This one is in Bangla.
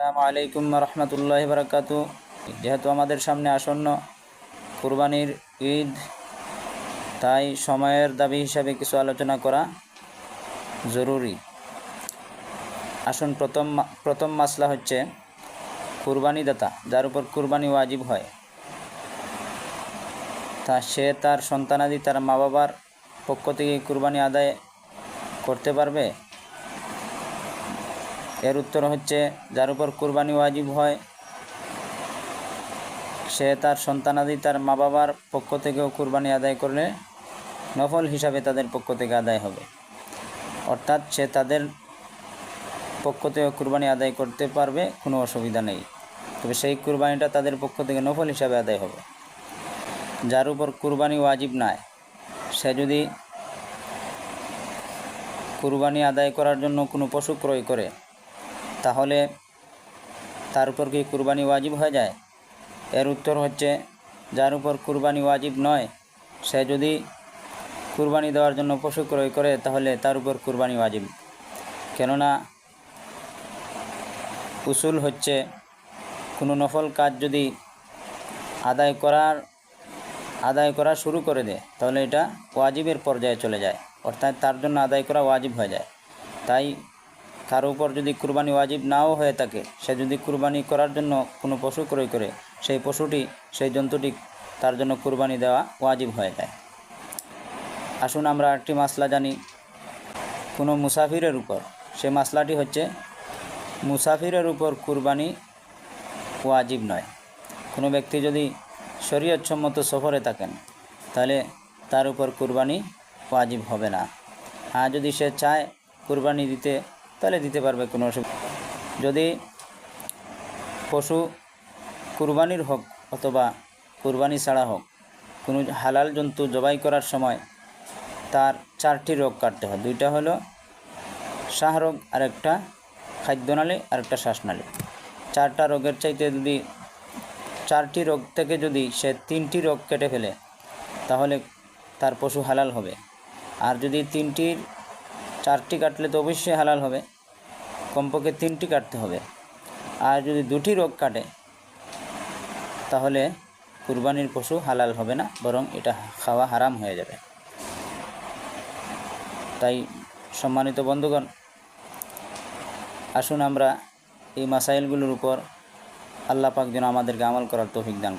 আসসালামু আলাইকুম রহমতুল্লাহ বারাকাতু যেহেতু আমাদের সামনে আসন্ন কুরবানির ঈদ, তাই সময়ের দাবি হিসাবে কিছু আলোচনা করা জরুরি। আসুন, প্রথম প্রথম মাসলা হচ্ছে কুরবানি দাতা যার উপর কুরবানি ওয়াজিব হয়। তা সে তার সন্তানাদি তার মা বাবার পক্ষ থেকে কুরবানি আদায় করতে পারবে? এর উত্তর হচ্ছে, যার উপর কুরবানি ওয়াজিব হয়, সে তার সন্তানাদি তার মা বাবার পক্ষ থেকেও কুরবানি আদায় করলে নফল হিসাবে তাদের পক্ষ থেকে আদায় হবে। অর্থাৎ সে তাদের পক্ষ থেকে কুরবানি আদায় করতে পারবে, কোনো অসুবিধা নেই। তবে সেই কুরবানিটা তাদের পক্ষ থেকে নফল হিসাবে আদায় হবে। যার উপর কুরবানি ওয়াজিব নয় সে যদি কুরবানি আদায় করার জন্য কোনো পশু ক্রয় করে তাহলে তার উপর কি কুরবানি ওয়াজিব হয়ে যায়? এর উত্তর হচ্ছে, যার উপর কুরবানি ওয়াজিব নয়, সে যদি কুরবানি দেওয়ার জন্য পশু ক্রয় করে, তাহলে তার উপর কুরবানি ওয়াজিব। কেননা উসুল হচ্ছে, কোনো নফল কাজ যদি আদায় করার, আদায় করা শুরু করে দেয়, তাহলে এটা ওয়াজিবের পর্যায়ে চলে যায়, অর্থাৎ তার জন্য আদায় করা ওয়াজিব হয়ে যায়। তাই কার উপর যদি কুরবানি ওয়াজিব নাও হয়ে থাকে, সে যদি কুরবানি করার জন্য কোনো পশু ক্রয় করে, সেই পশুটি, সেই জন্তুটি তার জন্য কুরবানি দেওয়া ওয়াজিব হয়ে যায়। আসুন আমরা একটি মাসলা জানি। কোনো মুসাফিরের উপর, সে মাসলাটি হচ্ছে, মুসাফিরের উপর কুরবানি ওয়াজিব নয়। কোনো ব্যক্তি যদি শরীয়তসম্মত সফরে থাকেন, তাহলে তার উপর কুরবানি ওয়াজিব হবে না। আর যদি সে চায় কুরবানি দিতে তাহলে দিতে পারবে, কোনো অসুবিধা যদি পশু কুরবানির হোক অথবা কুরবানি ছাড়া হোক, কোনো হালাল জন্তু জবাই করার সময় তার চারটি রোগ কাটতে হয়। দুইটা হলো শাহ রোগ আর একটা খাদ্যনালী আর একটা শ্বাসনালী। চারটা রোগের চাইতে যদি চারটি রোগ থেকে যদি সে তিনটি রোগ কেটে ফেলে, তাহলে তার পশু হালাল হবে। আর যদি তিনটির চারটি কাটলে তো অবশ্যই হালাল হবে। কমপক্ষে তিনটি কাটতে হবে। আর যদি দুটি রোগ কাটে, তাহলে কুরবানির পশু হালাল হবে না, বরং এটা খাওয়া হারাম হয়ে যাবে। তাই সম্মানিত বন্ধুগণ, আসুন আমরা এই মাসাইলগুলোর উপর আল্লাহ পাক যেন আমাদেরকে আমল করার তৌফিক দান।